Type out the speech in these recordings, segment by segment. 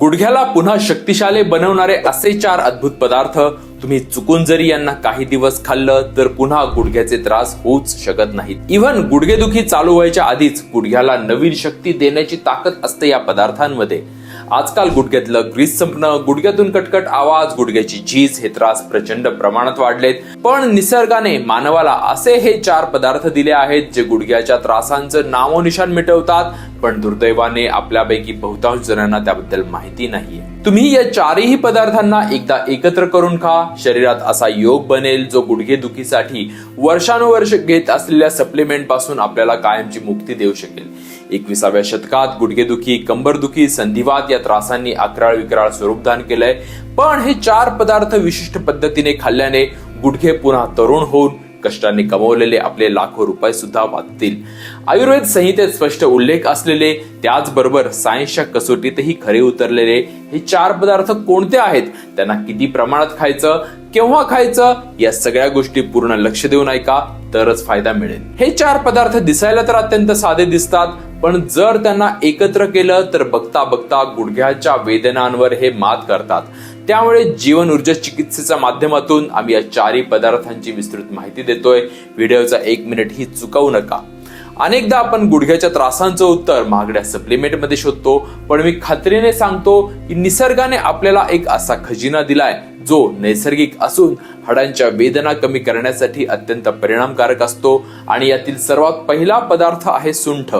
गुडघ्याला पुन्हा शक्तिशाली बनवणारे असे चार अद्भुत पदार्थ तुम्ही चुकून जरी यांना काही दिवस खाल्लं तर पुन्हा गुडघ्याचे त्रास होऊच शकत नाहीत. इव्हन गुडघेदुखी चालू व्हायच्या आधीच गुडघ्याला नवीन शक्ती देण्याची ताकद असते या पदार्थांमध्ये. आजकाल गुडघ्यातलं ग्रीस संपणं गुडघ्यातून कटकट आवाज गुडघ्याची झीज हे त्रास प्रचंड प्रमाणात वाढलेत. पण निसर्गाने मानवाला असे हे चार पदार्थ दिले आहेत जे गुडघ्याच्या त्रासांचं नामोनिशान मिटवतात पण दुर्दैवाने आपल्यापैकी बहुतांश जणांना त्याबद्दल माहिती नाहीये. तुम्ही या चारही पदार्थांना एकदा एकत्र करून खा. शरीरात असा योग बनेल जो गुडघेदुखीसाठी वर्षानुवर्ष घेत असलेल्या सप्लिमेंटपासून आपल्याला कायमची मुक्ती देऊ शकेल. एकविसाव्या शतकात गुडघेदुखी कंबरदुखी संधिवात या त्रासांनी अकराळ विक्राळ स्वरूप दान केलंय. पण हे चार पदार्थ विशिष्ट पद्धतीने खाल्ल्याने गुडघे पुन्हा तरुण होऊन कष्टाने कमवलेले आपले लाखो रुपये सुद्धा वाचतील. आयुर्वेद संहितेत स्पष्ट उल्लेख असलेले त्याचबरोबर सायन्सच्या कसोटीतही खरे उतरलेले हे चार पदार्थ कोणते आहेत? त्यांना किती प्रमाणात खायचं केव्हा खायचं या सगळ्या गोष्टी पूर्ण लक्ष देऊन ऐका तरच फायदा मिळेल. हे चार पदार्थ दिसायला तर अत्यंत साधे दिसतात पण जर त्यांना एकत्र केलं तर बघता बघता गुडघ्याच्या वेदनांवर हे मात करतात. त्यामुळे जीवन ऊर्जा चिकित्सेच्या माध्यमातून आम्ही या चारही पदार्थांची विस्तृत माहिती देतोय. व्हिडिओचा एक मिनिट ही चुकवू नका. अनेकदा आपण गुडघ्याच्या त्रासांचं उत्तर महागड्या सप्लिमेंटमध्ये शोधतो पण मी खात्रीने सांगतो की निसर्गाने आपल्याला एक असा खजिना दिलाय जो नैसर्गिक असून हाडांच्या वेदना कमी करण्यासाठी अत्यंत परिणामकारक असतो. आणि यातील सर्वात पहिला पदार्थ आहे सुंठ.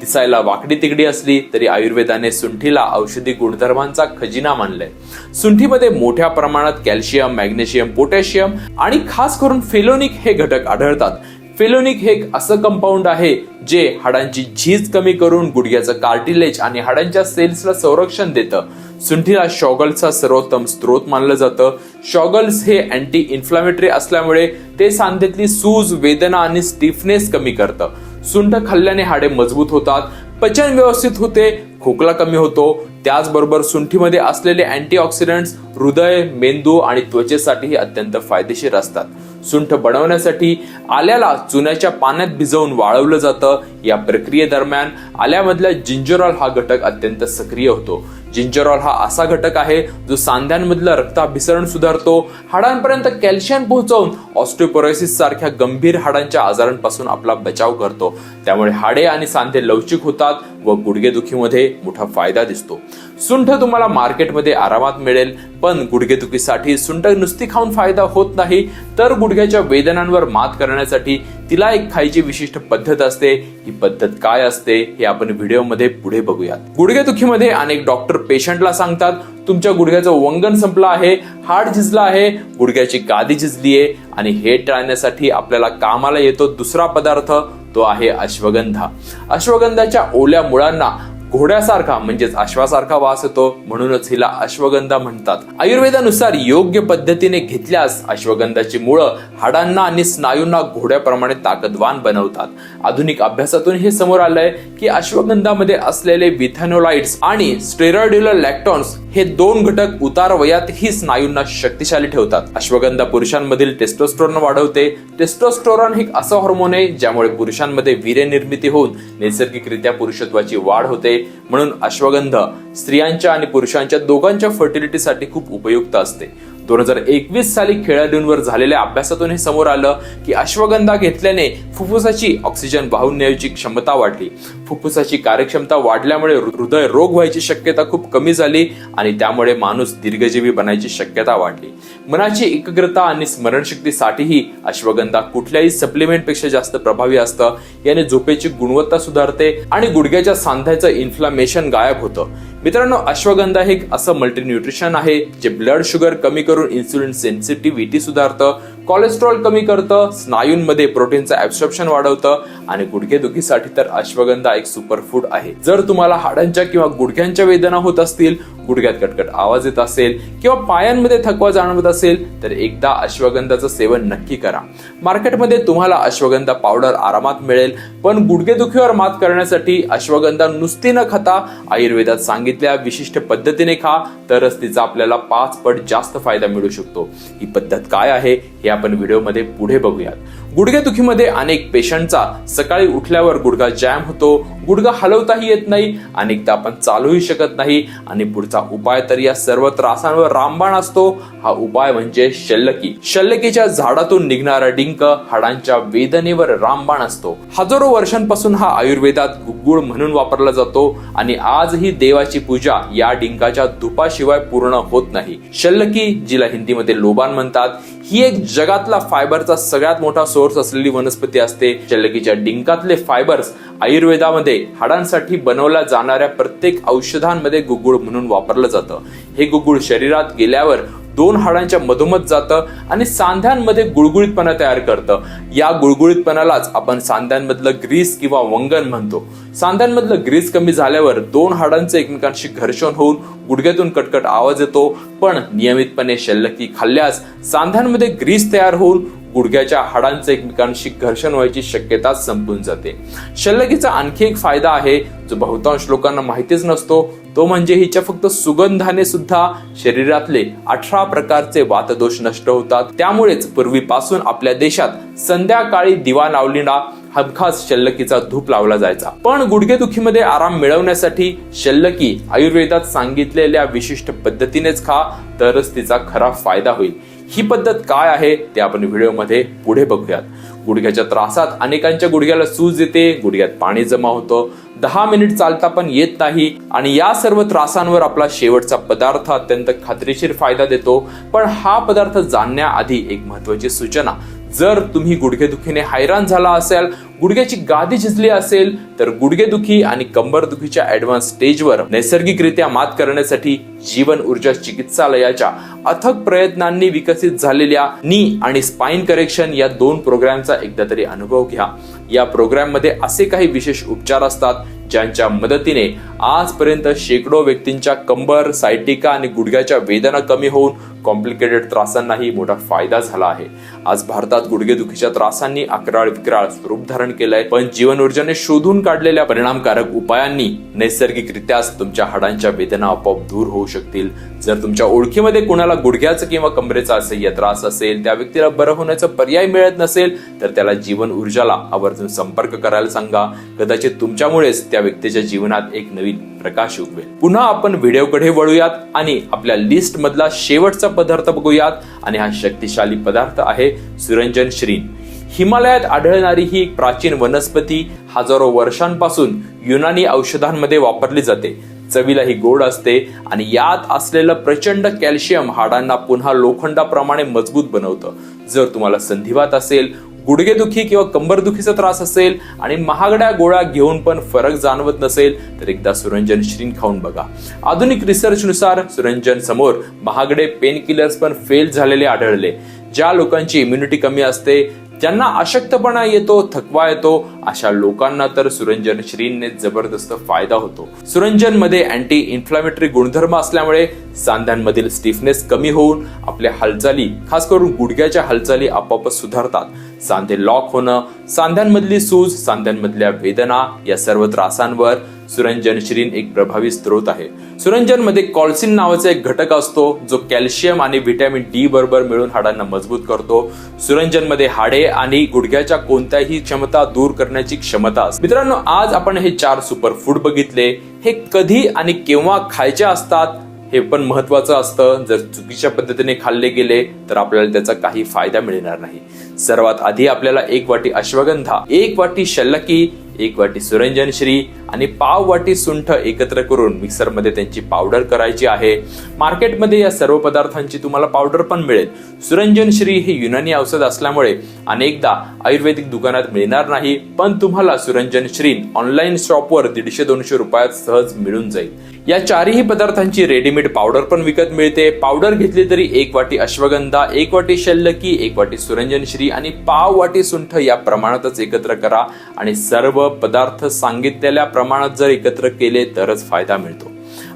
दिसायला वाकडी तिकडी असली तरी आयुर्वेदाने सुंठीला औषधी गुणधर्मांचा खजिना मानलाय. सुंठीमध्ये मोठ्या प्रमाणात कॅल्शियम मॅग्नेशियम पोटॅशियम आणि खास करून फेलोनिक हे घटक आढळतात. फेलोनिक हे एक असं कंपाऊंड आहे जे हाडांची झीज कमी करून गुडघ्याचं कार्टिलेज आणि हाडांच्या सेल्सला संरक्षण देतं. सुंठीला शॉगल्सचा सर्वोत्तम स्त्रोत मानलं जातं. शॉगल्स हे अँटी इन्फ्लामेटरी असल्यामुळे ते सांधेतली सूज वेदना आणि स्टिफनेस कमी करतं. सुंठ खाल्ल्याने हाडे मजबूत होतात पचन व्यवस्थित होते खोकला कमी होतो. त्याचबरोबर सुंठीमध्ये असलेले अँटीऑक्सिडंट्स हृदय मेंदू आणि त्वचेसाठीही अत्यंत फायदेशीर असतात. सुंठ बनवण्यासाठी आल्याला चुन्याच्या पाण्यात भिजवून वाळवलं जातं. या प्रक्रियेदरम्यान आल्यामधल्या जिंजरॉल हा घटक अत्यंत सक्रिय होतो. जिंजरॉल हा असा घटक आहे जो सांध्यांमधलं रक्ताभिसरण सुधारतो हाडांपर्यंत कॅल्शियम पोहोचवून ऑस्टिओपोरोसिस सारख्या गंभीर हाडांच्या आजारांपासून आपला बचाव करतो. त्यामुळे हाडे आणि सांधे लवचिक होतात व गुडघेदुखीमध्ये मोठा फायदा दिसतो. सुंठ तुम्हाला मार्केटमध्ये आरामात मिळेल पण गुडघेदुखीसाठी सुंठ नुसती खाऊन फायदा होत नाही. तर गुडघ्याच्या वेदनांवर मात करण्यासाठी तिला एक खायची विशिष्ट पद्धत असते. ही पद्धत काय असते हे आपण व्हिडिओमध्ये पुढे बघूयात. गुडघेदुखीमध्ये अनेक डॉक्टर पेशंटला सांगतात तुमच्या गुडघ्याचं वंगण संपलं आहे हाड झिजला आहे गुडघ्याची गादी झिजली आहे आणि हे टाळण्यासाठी आपल्याला कामाला येतो दुसरा पदार्थ तो आहे अश्वगंधा. अश्वगंधाच्या ओल्या मुळांना घोड्यासारखा म्हणजेच अश्वासारखा वास होतो म्हणूनच हिला अश्वगंधा म्हणतात. आयुर्वेदानुसार योग्य पद्धतीने घेतल्यास अश्वगंधाची मुळं हाडांना आणि स्नायूंना घोड्याप्रमाणे ताकदवान बनवतात. आधुनिक अभ्यासातून हे समोर आलंय की अश्वगंधामध्ये असलेले विथॅनोलाइट्स आणि स्टेरॉइड्युलर लॅक्टॉन्स हे दोन घटक उतार वयातही स्नायूंना शक्तिशाली ठेवतात. अश्वगंधा पुरुषांमधील टेस्टोस्टोरन वाढवते. टेस्टोस्टोरॉन हे असं हॉर्मोन आहे ज्यामुळे पुरुषांमध्ये वीर्य निर्मिती होऊन नैसर्गिकरित्या पुरुषत्वाची वाढ होते. म्हणून अश्वगंध स्त्रियांच्या आणि पुरुषांच्या दोघांच्या फर्टिलिटीसाठी खूप उपयुक्त असते. दोन हजार एकवीस साली खेळाडूंवर झालेल्या अभ्यासातून हे समोर आलं की अश्वगंधा घेतल्याने फुफ्फुसाची ऑक्सिजन वाहून न्यायची क्षमता वाढली. फुफ्फुसाची कार्यक्षमता वाढल्यामुळे हृदय रोग व्हायची शक्यता खूप कमी झाली आणि त्यामुळे माणूस दीर्घजीवी बनायची शक्यता वाढली. मनाची एकाग्रता आणि स्मरणशक्तीसाठीही अश्वगंधा कुठल्याही सप्लिमेंटपेक्षा जास्त प्रभावी असतं. याने झोपेची गुणवत्ता सुधारते आणि गुडघ्याच्या सांध्याचं इन्फ्लामेशन गायब होतं. मित्रांनो अश्वगंधा हे एक असं मल्टीन्यूट्रिशन आहे जे ब्लड शुगर कमी करून इन्सुलिन सेन्सिटिव्हिटी सुधारतं. कोलेस्ट्रॉल कमी करतं स्नायूंमध्ये प्रोटीनचं ऍब्सॉर्प्शन वाढवतं आणि गुडघेदुखीसाठी तर अश्वगंधा एक सुपरफूड आहे. जर तुम्हाला हाडांच्या किंवा गुडघ्यांच्या वेदना होत असतील गुडघ्यात कटकट आवाज येत असेल किंवा पायांमध्ये थकवा जाणवत असेल तर एकदा अश्वगंधाचं सेवन नक्की करा. मार्केटमध्ये तुम्हाला अश्वगंधा पावडर आरामात मिळेल पण गुडघेदुखीवर मात करण्यासाठी अश्वगंधा नुसती न खाता आयुर्वेदात सांगितल्या विशिष्ट पद्धतीने खा तरच तिचा आपल्याला पाच पट जास्त फायदा मिळू शकतो. ही पद्धत काय आहे हे आपण व्हिडिओमध्ये पुढे बघूयात. गुडघेदुखीमध्ये अनेक पेशंटचा सकाळी उठल्यावर गुडघा जॅम होतो. गुडघा हलवताही येत नाही. अनेकदा आपण चालूही शकत नाही. आणि पुढचा उपाय तर या सर्व त्रासांवर रामबाण असतो. हा उपाय म्हणजे शल्लकी. शल्लकीच्या झाडातून निघणारा डिंक हाडांच्या वेदनेवर रामबाण असतो. हजारो वर्षांपासून हा आयुर्वेदात गुगुळ म्हणून वापरला जातो. आणि आजही देवाची पूजा या डिंकाच्या धुपाशिवाय पूर्ण होत नाही. शल्लकी जिला हिंदीमध्ये लोबान म्हणतात ही एक जगातला फायबरचा सगळ्यात मोठा सोर्स असलेली वनस्पती असते शल्लकीच्या डिंकातले फायबर्स आयुर्वेदामध्ये हाडांसाठी बनवल्या जाणाऱ्या प्रत्येक औषधांमध्ये गुग्गुळ म्हणून वापरलं जातं. हे गुग्गुळ शरीरात गेल्यावर दोन हाडांच्या मधोमध जातं आणि सांध्यांमध्ये गुळगुळीतपणा तयार करतं. या गुळगुळीतपणालाच आपण सांध्यांमधलं ग्रीस किंवा वंगण म्हणतो. सांध्यांमधलं ग्रीस कमी झाल्यावर दोन हाडांचे एकमेकांशी घर्षण होऊन गुडघ्यातून कटकट आवाज येतो. पण नियमितपणे शल्लकी खाल्ल्यास सांध्यांमध्ये ग्रीस तयार होऊन गुडघ्याच्या हाडांचे एकमेकांशी घर्षण व्हायची शक्यता संपून जाते. शल्लकीचा आणखी एक फायदा आहे जो बहुतांश लोकांना माहितीच नसतो तो म्हणजे हिच्या फक्त सुगंधाने सुद्धा शरीरातले अठरा प्रकारचे वातदोष नष्ट होतात. त्यामुळेच पूर्वीपासून आपल्या देशात संध्याकाळी दिवा लावलीना हमखास शल्लकीचा धूप लावला जायचा. पण गुडघेदुखीमध्ये आराम मिळवण्यासाठी शल्लकी आयुर्वेदात सांगितलेल्या विशिष्ट पद्धतीनेच खा तरच तिचा खरा फायदा होईल. ही पद्धत काय आहे ते आपण व्हिडिओमध्ये पुढे बघूयात. गुडघ्याच्या त्रासात अनेकांच्या गुडघ्याला सूज येते गुडघ्यात पाणी जमा होतं. दहा मिनिट चालता पण येत नाही आणि या सर्व त्रासांवर आपला शेवटचा पदार्थ अत्यंत खात्रीशीर फायदा देतो. पण हा पदार्थ जाणण्याआधी एक महत्वाची सूचना. जर तुम्ही गुडघेदुखीने हैराण झाला असेल गुडघ्याची गादी झिजली असेल तर गुडघेदुखी आणि कंबरदुखीच्या ऍडव्हान्स स्टेजवर नैसर्गिकरित्या मात करण्यासाठी जीवन ऊर्जा चिकित्सालयाच्या अथक प्रयत्नांनी विकसित झालेल्या नी आणि स्पाइन करेक्शन या दोन प्रोग्रामचा एकदा तरी अनुभव घ्या. या प्रोग्राममध्ये असे काही विशेष उपचार असतात ज्यांच्या मदतीने आजपर्यंत शेकडो व्यक्तींच्या कंबर सायटिका आणि गुडघ्याच्या वेदना कमी होऊन कॉम्प्लिकेटेड त्रासांनाही मोठा फायदा झाला आहे. आज भारतात गुडघेदुखीच्या त्रासांनी अकराळ विक्राळ स्वरूप धारण केलंय पण जीवन ऊर्जाने शोधून काढलेल्या परिणामकारक उपायांनी नैसर्गिकरित्याच तुमच्या हाडांच्या वेदना आपोआप दूर होऊ शकतील. जर तुमच्या ओळखीमध्ये कोणाला गुडघ्याचं किंवा कमरेचा असह्य त्रास असेल त्या व्यक्तीला बरं होण्याचा पर्याय मिळत नसेल तर त्याला जीवन ऊर्जाला आवर्जून संपर्क करायला सांगा. कदाचित तुमच्यामुळेच त्या व्यक्तीच्या जीवनात एक नवीन प्रकाश उगवेल. पुन्हा आपण व्हिडिओकडे वळूयात आणि आपल्या लिस्ट मधला शेवटचा पदार्थ बघूयात. आणि हा शक्तिशाली पदार्थ आहे सुरंजन श्रीन. हिमालयात आढळणारी ही एक प्राचीन वनस्पती हजारो वर्षांपासून युनानी औषधांमध्ये वापरली जाते. चवीला ही गोड असते आणि यात असलेलं प्रचंड कॅल्शियम हाडांना पुन्हा लोखंडाप्रमाणे मजबूत बनवतं. जर तुम्हाला संधिवात असेल गुडघेदुखी किंवा कंबरदुखीचा त्रास असेल आणि महागड्या गोळ्या घेऊन पण फरक जाणवत नसेल तर एकदा सुरंजन श्रीन खाऊन बघा. आधुनिक रिसर्चनुसार सुरंजन समोर महागडे पेन किलर्स पण फेल झालेले आढळले. ज्या लोकांची इम्युनिटी कमी असते ज्यांना अशक्तपणा येतो थकवा येतो अशा लोकांना तर सुरंजन श्रीनने जबरदस्त फायदा होतो. सुरंजनमध्ये अँटी इन्फ्लामेटरी गुणधर्म असल्यामुळे सांध्यांमधील स्टिफनेस कमी होऊन आपल्या हालचाली खास करून गुडघ्याच्या हालचाली आपोआप सुधारतात. सांधे लॉक होणं सांध्यांमधली सूज सांध्यांमधल्या वेदना या सर्व त्रासांवर सुरंजन श्रीन एक प्रभावी स्रोत आहे. सुरंजनमध्ये कॉल्सिन नावाचा एक घटक असतो जो कॅल्शियम आणि व्हिटॅमिन डी बरोबर मिळून हाडांना मजबूत करतो. सुरंजनमध्ये हाडे आणि गुडघ्याच्या कोणत्याही क्षमता दूर करण्याची क्षमता असते. मित्रांनो आज आपण हे चार सुपर फूड बघितले. हे कधी आणि केव्हा खायचे असतात? हे पण महत्वाचं असतं. जर चुकीच्या पद्धतीने खाल्ले गेले तर आपल्याला त्याचा काही फायदा मिळणार नाही. सर्वात आधी आपल्याला एक वाटी अश्वगंधा एक वाटी शल्लकी एक वाटी सुरंजन श्री आणि पाव वाटी सुंठ एकत्र करून मिक्सरमध्ये त्यांची पावडर करायची आहे. मार्केटमध्ये या सर्व पदार्थांची तुम्हाला पावडर पण मिळेल. सुरंजन श्री हे युनानी औषध असल्यामुळे अनेकदा आयुर्वेदिक दुकानात मिळणार नाही पण तुम्हाला सुरंजन श्री ऑनलाईन शॉपवर दीडशे दोनशे रुपयात सहज मिळून जाईल. या चारही पदार्थांची रेडीमेड पावडर पण विकत मिळते. पावडर घेतली तरी एक वाटी अश्वगंधा एक वाटी शल्लकी एक वाटी सुरंजनश्री आणि पाव वाटी सुंठ या प्रमाणातच एकत्र करा. आणि सर्व पदार्थ सांगितलेल्या प्रमाणात जर एकत्र केले तरच फायदा मिळतो.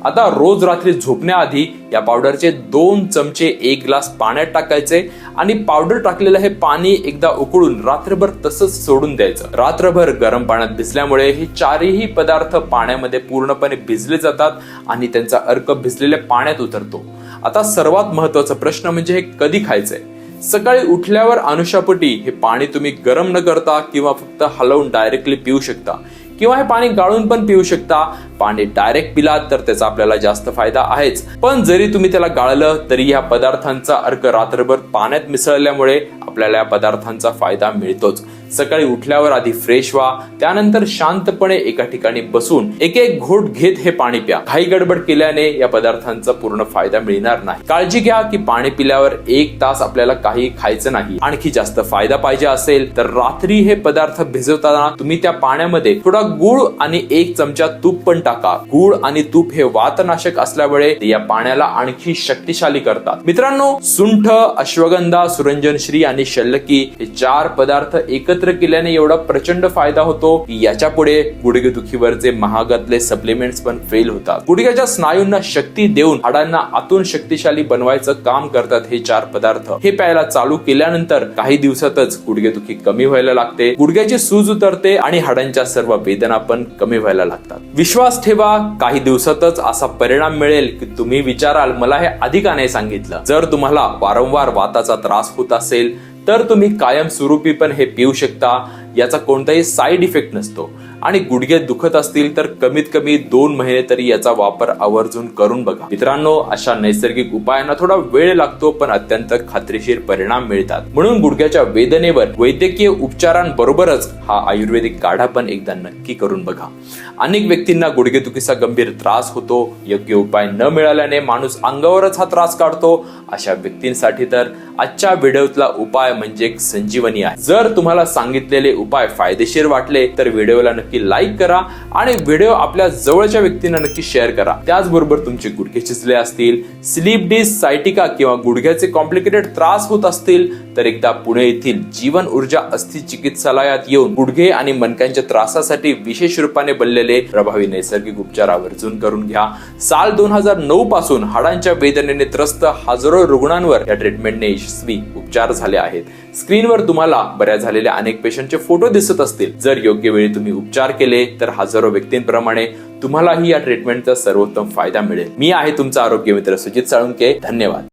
आता रोज रात्री झोपण्याआधी या पावडरचे दोन चमचे एक ग्लास पाण्यात टाकायचे आणि पावडर टाकलेलं हे पाणी एकदा उकळून रात्रभर तसंच सोडून द्यायचं. रात्रभर गरम पाण्यात भिजल्यामुळे हे चारही पदार्थ पाण्यामध्ये पूर्णपणे भिजले जातात आणि त्यांचा अर्क भिजलेल्या पाण्यात उतरतो. आता सर्वात महत्त्वाचा प्रश्न म्हणजे हे कधी खायचंय? सकाळी उठल्यावर अनुषापटी हे पाणी तुम्ही गरम न करता किंवा फक्त हलवून डायरेक्टली पिऊ शकता. किंवा हे पाणी गाळून पण पिऊ शकता. पाणी डायरेक्ट पिलात तर त्याचा आपल्याला जास्त फायदा आहेच. पण जरी तुम्ही त्याला गाळलं तरी या पदार्थांचा अर्क रात्रभर पाण्यात मिसळल्यामुळे आपल्याला या पदार्थांचा फायदा मिळतोच. सकाळी उठल्यावर आधी फ्रेश व्हा त्यानंतर शांतपणे एका ठिकाणी बसून एक एक घोट घेत हे पाणी प्या. घाई गडबड केल्याने या पदार्थांचा पूर्ण फायदा मिळणार नाही. काळजी घ्या की पाणी पिल्यावर एक तास आपल्याला काही खायचं नाही. आणखी जास्त फायदा पाहिजे असेल तर रात्री हे पदार्थ भिजवताना तुम्ही त्या पाण्यामध्ये थोडा गुळ आणि एक चमचा तूप पण टाका. गुळ आणि तूप हे वातनाशक असल्यामुळे ते या पाण्याला आणखी शक्तिशाली करतात. मित्रांनो सुंठ अश्वगंधा सुरंजनश्री आणि शल्लकी हे चार पदार्थ एकत्र केल्याने एवढा प्रचंड फायदा होतो की याच्यापुढे गुडघेदुखीवरचे महागातले सप्लिमेंट्स पण फेल होतात. गुडघ्याच्या स्नायूंना शक्ती देऊन हाडांना आतून शक्तिशाली बनवायचं काम करतात हे चार पदार्थ. हे प्यायला चालू केल्यानंतर काही दिवसातच गुडघेदुखी कमी व्हायला लागते. गुडघ्याची सूज उतरते आणि हाडांच्या सर्व वेदना पण कमी व्हायला लागतात. विश्वास ठेवा काही दिवसातच असा परिणाम मिळेल की तुम्ही विचाराल मला हे आधी का नाही सांगितलं. जर तुम्हाला वारंवार वाताचा त्रास होत असेल तर तुम्ही कायमस्वरूपी पण हे पिऊ शकता. याचा कोणताही साईड इफेक्ट नसतो. आणि गुडघे दुखत असतील तर कमीत कमी दोन महिने तरी याचा वापर आवर्जून करून बघा. मित्रांनो अशा नैसर्गिक उपायांना थोडा वेळ लागतो पण अत्यंत खात्रीशीर परिणाम मिळतात. म्हणून गुडघ्याच्या वेदनेवर वैद्यकीय उपचारांबरोबरच हा आयुर्वेदिक काढा पण एकदा नक्की करून बघा. अनेक व्यक्तींना गुडघेदुखीचा गंभीर त्रास होतो. योग्य उपाय न मिळाल्याने माणूस अंगावरच हा त्रास काढतो. अशा व्यक्तींसाठी तर आजच्या व्हिडिओतला उपाय म्हणजे एक संजीवनी आहे. जर तुम्हाला सांगितलेले उपाय फायदेशीर वाटले तर व्हिडिओला नक्की लाईक करा आणि व्हिडिओ आपल्या जवळच्या व्यक्तींना नक्की शेअर करा. त्याचबरोबर तुमचे गुडघे चिचले असतील स्लीप डिस सायटिका किंवा गुडघ्याचे कॉम्प्लिकेटेड त्रास होत असतील तर एकदा पुणे येथील जीवन ऊर्जा अस्थि चिकित्सालयात येऊन गुडघे आणि मणक्यांच्या त्रासासाठी विशेष रूपाने बनलेले प्रभावी नैसर्गिक उपचार आवर्जून करून घ्या. साल दोन हजार नऊ पासून हाडांच्या वेदनेने त्रस्त हजारो रुग्णांवर या ट्रीटमेंटने यशस्वी उपचार झाले आहेत. स्क्रीनवर तुम्हाला बऱ्या झालेल्या अनेक पेशंटचे फोटो दिसत असतील. जर योग्य वेळी तुम्ही उपचार केले तर हजारो व्यक्तींप्रमाणे तुम्हालाही या ट्रीटमेंटचा सर्वोत्तम फायदा मिळेल. मी आहे तुमचा आरोग्य मित्र सुजित साळुंके. धन्यवाद.